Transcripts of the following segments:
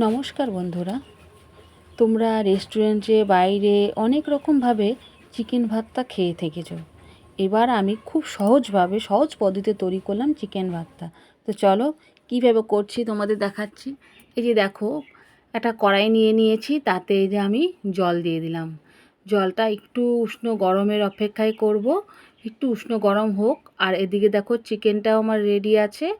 নমস্কার বন্ধুরা। তোমরা রেস্টুরেন্টে বাইরে অনেক রকমভাবে চিকেন ভাতটা খেয়ে থেকেছো। এবার আমি খুব সহজভাবে, সহজ পদ্ধতিতে তৈরি করলাম চিকেন ভাতটা। তো চলো, কীভাবে করছি তোমাদের দেখাচ্ছি। এই যে দেখো, একটা কড়াই নিয়ে নিয়েছি, তাতে যে আমি জল দিয়ে দিলাম। জলটা একটু উষ্ণ গরমের অপেক্ষায় করব। একটু উষ্ণ গরম হোক, আর এদিকে দেখো, চিকেনটাও আমার রেডি আছে।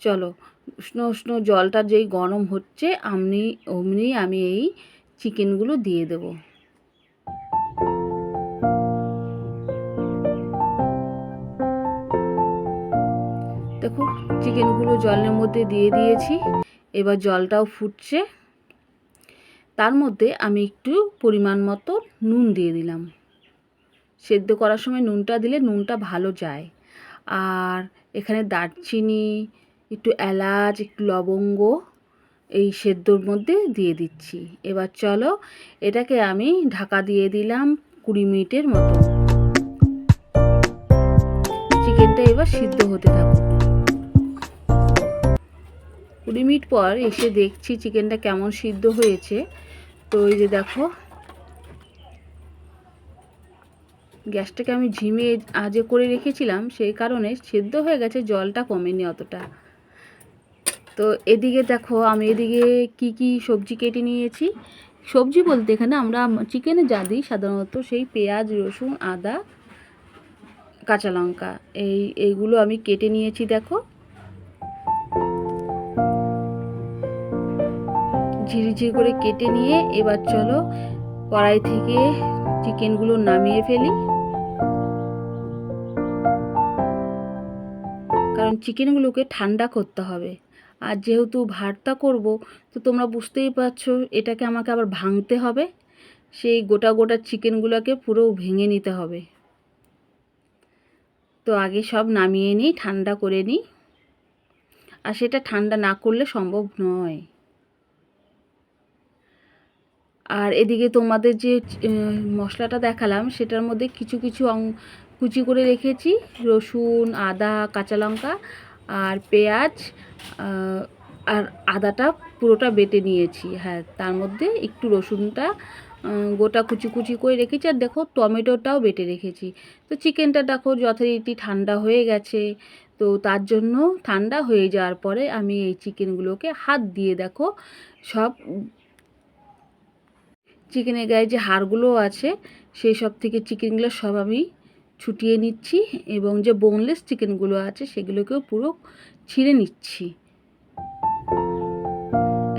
চলো উষ্ণ উষ্ণ জলটা যেই গরম হচ্ছে, আমনি, অমনি আমি এই চিকেনগুলো দিয়ে দেব। দেখো, চিকেনগুলো জলের মধ্যে দিয়ে দিয়েছি, এবার জলটাও ফুটছে। তার মধ্যে আমি একটু পরিমাণ মতো নুন দিয়ে দিলাম। সেদ্ধ করার সময় নুনটা দিলে নুনটা ভালো যায়। আর এখানে দারচিনি একটু এলাচ, একটু লবঙ্গ এই সেদ্ধর মধ্যে দিয়ে দিচ্ছি। এবার চলো এটাকে আমি ঢাকা দিয়ে দিলাম কুড়ি মিনিটের মতো। চিকেনটা এবার সিদ্ধ হতে থাকুক। কুড়ি মিনিট পর এসে দেখছি চিকেনটা কেমন সিদ্ধ হয়েছে। তো এই যে দেখো, গ্যাসটাকে আমি ঝিমিয়ে আজে করে রেখেছিলাম, সেই কারণে সেদ্ধ হয়ে গেছে, জলটা কমেনি অতটা। তো এদিকে দেখো, আমি এদিকে কি কি সবজি কেটে নিয়েছি। সবজি বলতে এখানে আমরা চিকেনে যা দিই, সাধারণত সেই পেঁয়াজ, রসুন, আদা, কাঁচা লঙ্কা, এই, এইগুলো আমি কেটে নিয়েছি, দেখো। ঝিরিঝিরি করে কেটে নিয়ে এবার চলো কড়াই থেকে চিকেনগুলো নামিয়ে ফেলি। কারণ চিকেনগুলোকে ঠান্ডা করতে হবে। আর যেহেতু ভাতটা করব, তো তোমরা বুঝতেই পারছ এটাকে আমাকে আবার ভাঙতে হবে। সেই গোটা গোটা চিকেনগুলোকে পুরো ভেঙে নিতে হবে। তো আগে সব নামিয়ে নিই, ঠান্ডা করে নিই। আর সেটা ঠান্ডা না করলে সম্ভব নয়। আর এদিকে তোমাদের যে মশলাটা দেখালাম, সেটার মধ্যে কিছু কিছু অং, কুচি করে রেখেছি। রসুন, আদা, কাঁচা লঙ্কা আর পেঁয়াজ আর আদাটা পুরোটা বেটে নিয়েছি। হ্যাঁ তার মধ্যে একটু রসুনটা গোটা কুচি কুচি করে রেখেছি। আর দেখো, টমেটোটাও বেটে রেখেছি। তো চিকেনটা দেখো যথারীতি ঠান্ডা হয়ে গেছে। তো তার জন্য ঠান্ডা হয়ে যাওয়ার পরে আমি এই চিকেনগুলোকে হাত দিয়ে দেখো সব চিকেনের গায়ে যে হাড়গুলো আছে, সেই সব থেকে চিকেনগুলো সব আমি ছুটিয়ে নিচ্ছি। এবং যে বোনলেস চিকেনগুলো আছে, সেগুলোকেও পুরো ছিঁড়ে নিচ্ছি।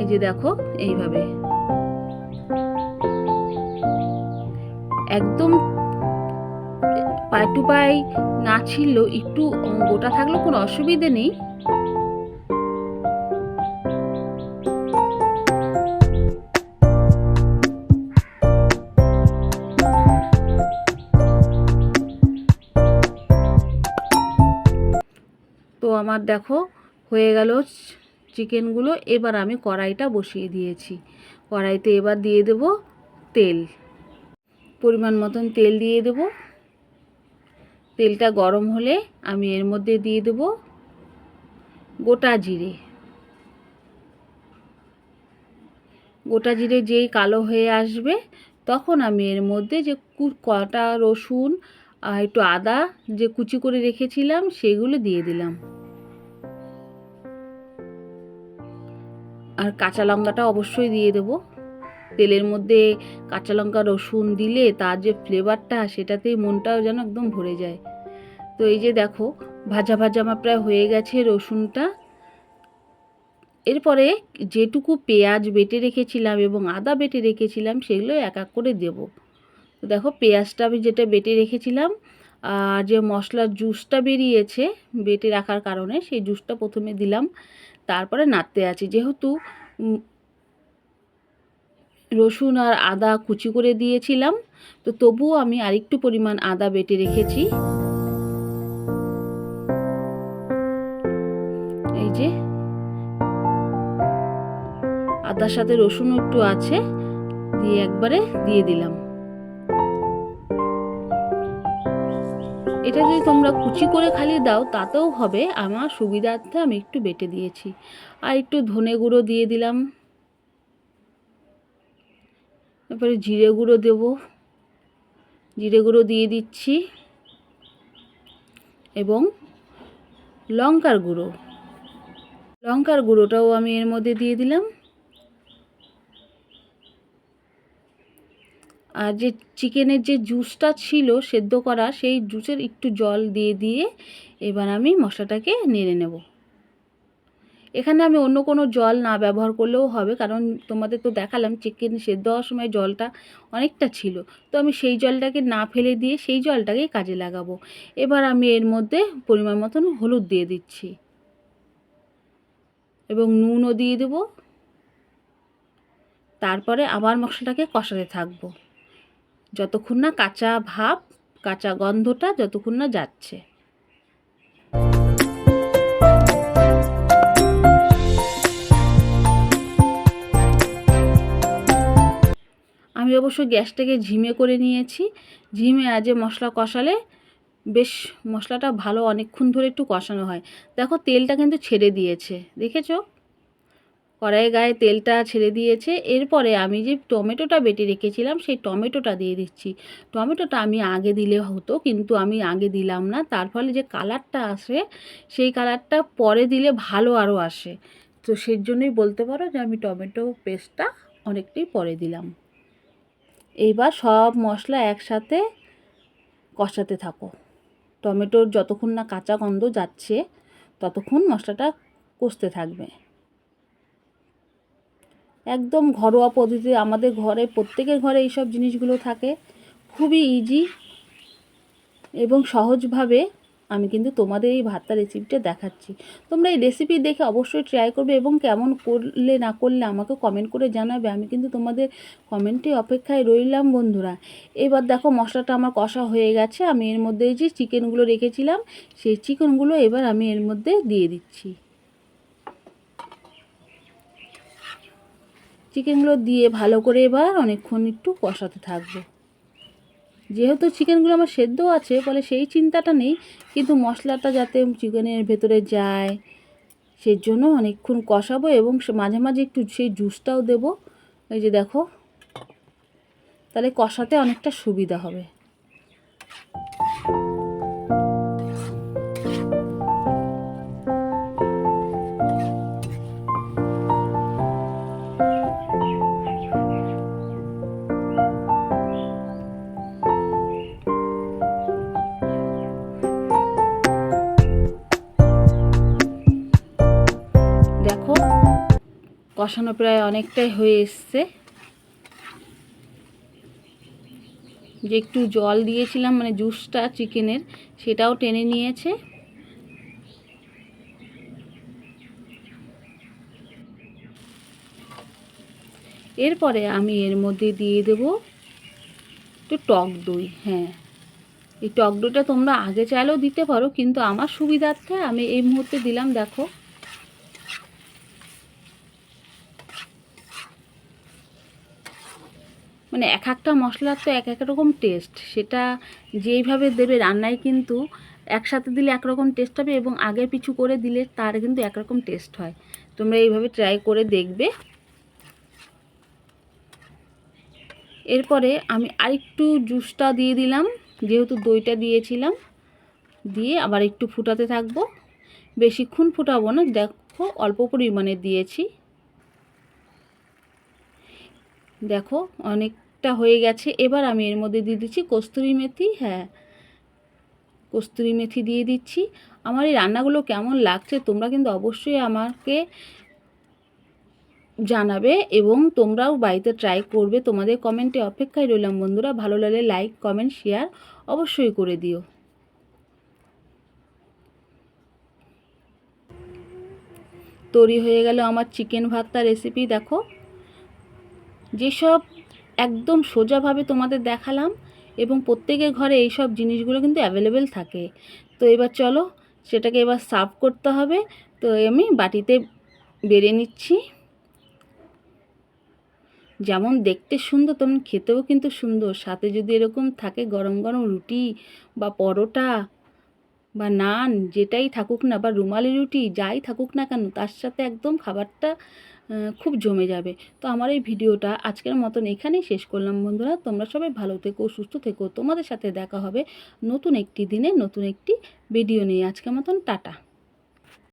এই যে দেখো, এইভাবে। একদম পায়ে টু পাই না ছিল একটু গোটা থাকলেও কোনো অসুবিধে নেই। তো আমার দেখো, হয়ে গেল চিকেনগুলো। এবার আমি কড়াইটা বসিয়ে দিয়েছি। কড়াইতে এবার দিয়ে দেব তেল। পরিমাণ মতন তেল দিয়ে দেব। তেলটা গরম হলে আমি এর মধ্যে দিয়ে দেব গোটা জিরে। গোটা জিরে যেই কালো হয়ে আসবে, তখন আমি এর মধ্যে যে কটা রসুন আর একটু আদা যে কুচি করে রেখেছিলাম, সেগুলো দিয়ে দিলাম। আর কাঁচা লঙ্কাটা অবশ্যই দিয়ে দেবো। তেলের মধ্যে কাঁচা লঙ্কা, রসুন দিলে তার যে ফ্লেভারটা সেটাতেই মনটাও যেন একদম ভরে যায়। তো এই যে দেখো, ভাজা ভাজা আমার প্রায় হয়ে গেছে রসুনটা। এরপরে যেটুকু পেঁয়াজ বেটে রেখেছিলাম এবং আদা বেটে রেখেছিলাম সেগুলো এক এক করে দেব। তো দেখো, পেঁয়াজটা আমি যেটা বেটে রেখেছিলাম, আর যে মশলার জুসটা বেরিয়েছে বেটে রাখার কারণে সেই জুসটা প্রথমে দিলাম। তারপরে নাড়তে আছি। যেহেতু রসুন আর আদা কুচি করে দিয়েছিলাম, তো তবুও আমি আরেকটু পরিমাণ আদা বেটে রেখেছি। এই যে, আদার সাথে রসুন একটু আছে, দিয়ে একবারে দিয়ে দিলাম। এটা যদি তোমরা কুচি করে খালি দাও, তাতেও হবে। আমার সুবিধার্থে আমি একটু বেটে দিয়েছি। আর একটু ধনে গুঁড়ো দিয়ে দিলাম। তারপরে জিরে গুঁড়ো দেব। জিরে গুঁড়ো দিয়ে দিচ্ছি। এবং লঙ্কার গুঁড়ো। লঙ্কার গুঁড়োটাও আমি এর মধ্যে দিয়ে দিলাম। আর যে চিকেনের যে জুসটা ছিল সেদ্ধ করা, সেই জুসের একটু জল দিয়ে দিয়ে এবার আমি মশলাটাকে নেড়ে নেব। এখানে আমি অন্য কোনো জল না ব্যবহার করলেও হবে, কারণ তোমাদের তো দেখালাম চিকেন সেদ্ধ হওয়ার সময় জলটা অনেকটা ছিল। তো আমি সেই জলটাকে না ফেলে দিয়ে সেই জলটাকেই কাজে লাগাবো। এবার আমি এর মধ্যে পরিমাণ মতন হলুদ দিয়ে দিচ্ছি। এবং নুনও দিয়ে দেব। তারপরে আবার মশলাটাকে কষাতে থাকব। যতক্ষণ না কাঁচা ভাব, কাঁচা গন্ধটা যতক্ষণ না যাচ্ছে। আমি অবশ্য গ্যাসটাকে ঝিমে করে নিয়েছি। ঝিমে আজে মশলা কষালে বেশ মশলাটা ভালো অনেকক্ষণ ধরে একটু কষানো হয়। দেখো তেলটা কিন্তু ছেড়ে দিয়েছে। দেখেছ? কড়াইয়ের গায়ে তেলটা ছেড়ে দিয়েছে। এরপরে আমি যে টমেটোটা বেটে রেখেছিলাম, সেই টমেটোটা দিয়ে দিচ্ছি। টমেটোটা আমি আগে দিলে হতো, কিন্তু আমি আগে দিলাম না। তার ফলে যে কালারটা আসে, সেই কালারটা পরে দিলে ভালো আরও আসে। তো সেই জন্যই বলতে পারো যে আমি টমেটো পেস্টটা অনেকটাই পরে দিলাম। এইবার সব মশলা একসাথে কষাতে থাকো। টমেটোর যতক্ষণ না কাঁচা গন্ধ যাচ্ছে, ততক্ষণ মশলাটা কষতে থাকবে। একদম ঘরোয়া পদ্ধতিতে আমাদের ঘরে, প্রত্যেকের ঘরে এইসব জিনিসগুলো থাকে। খুবই ইজি এবং সহজভাবে আমি কিন্তু তোমাদের এই ভাতটা রেসিপিটা দেখাচ্ছি। তোমরা এই রেসিপি দেখে অবশ্যই ট্রাই করবে এবং কেমন করলে না করলে আমাকে কমেন্ট করে জানাবে। আমি কিন্তু তোমাদের কমেন্টে অপেক্ষায় রইলাম বন্ধুরা। এবার দেখো মশলাটা আমার কষা হয়ে গেছে। আমি এর মধ্যে যে চিকেনগুলো রেখেছিলাম, সেই চিকেনগুলো এবার আমি এর মধ্যে দিয়ে দিচ্ছি। চিকেনগুলো দিয়ে ভালো করে এবার অনেকক্ষণ একটু কষাতে থাকব। যেহেতু চিকেনগুলো আমার সেদ্ধ আছে, ফলে সেই চিন্তাটা নেই, কিন্তু মশলাটা যাতে চিকেনের ভেতরে যায়, সেই জন্য অনেকক্ষণ কষাবো এবং মাঝে মাঝে একটু সেই জুসটাও দেব। এই যে দেখো, তাহলে কষাতে অনেকটা সুবিধা হবে। কষানো প্রায় অনেকটাই হয়ে এসছে। যে একটু জল দিয়েছিলাম মানে জুসটা চিকেনের, সেটাও টেনে নিয়েছে। এরপরে আমি এর মধ্যে দিয়ে দেব একটু টক দই হ্যাঁ। এই টক দইটা তোমরা আগে চাইলেও দিতে পারো, কিন্তু আমার সুবিধার্থে আমি এই মুহূর্তে দিলাম, দেখো। মানে এক একটা মশলার তো এক এক রকম টেস্ট সেটা যেইভাবে দেবে রান্নায় কিন্তু একসাথে দিলে একরকম টেস্ট হবে এবং আগে পিছু করে দিলে তার কিন্তু একরকম টেস্ট হয়। তোমরা এইভাবে ট্রাই করে দেখবে। এরপরে আমি আরেকটু জুসটা দিয়ে দিলাম, যেহেতু দইটা দিয়েছিলাম। দিয়ে আবার একটু ফুটাতে থাকব। বেশিক্ষণ ফুটাবো না, দেখো অল্প পরিমাণে দিয়েছি। দেখো অনেকটা হয়ে গেছে। এবার আমি এর মধ্যে দিয়ে দিচ্ছি কস্তুরি মেথি হ্যাঁ। কস্তুরি মেথি দিয়ে দিচ্ছি। আমার এই রান্নাগুলো কেমন লাগছে তোমরা কিন্তু অবশ্যই আমাকে জানাবে এবং তোমরাও বাড়িতে ট্রাই করবে। তোমাদের কমেন্টে অপেক্ষায় রইলাম বন্ধুরা। ভালো লাগলে লাইক কমেন্ট শেয়ার অবশ্যই করে দিও। তৈরি হয়ে গেল আমার চিকেন ভাতটা রেসিপি দেখো। যেসব একদম সোজাভাবে তোমাদের দেখালাম এবং প্রত্যেকের ঘরে এই সব জিনিসগুলো কিন্তু অ্যাভেলেবেল থাকে। তো এবার চলো, সেটাকে এবার সার্ভ করতে হবে। তো আমি বাটিতে বেড়ে নিচ্ছি। যেমন দেখতে সুন্দর, তেমন খেতেও কিন্তু সুন্দর। সাথে যদি এরকম থাকে গরম গরম রুটি বা পরোটা বা নান, যেটাই থাকুক না বা রুমালি রুটি, যাই থাকুক না কেন, তার সাথে একদম খাবারটা খুব জমে যাবে। তো আমার এই ভিডিওটা আজকের মতন এখানেই শেষ করলাম বন্ধুরা। তোমরা সবাই ভালো থেকো, সুস্থ থেকো। তোমাদের সাথে দেখা হবে নতুন একটি দিনে নতুন একটি ভিডিও নিয়ে। আজকের মতন টাটা।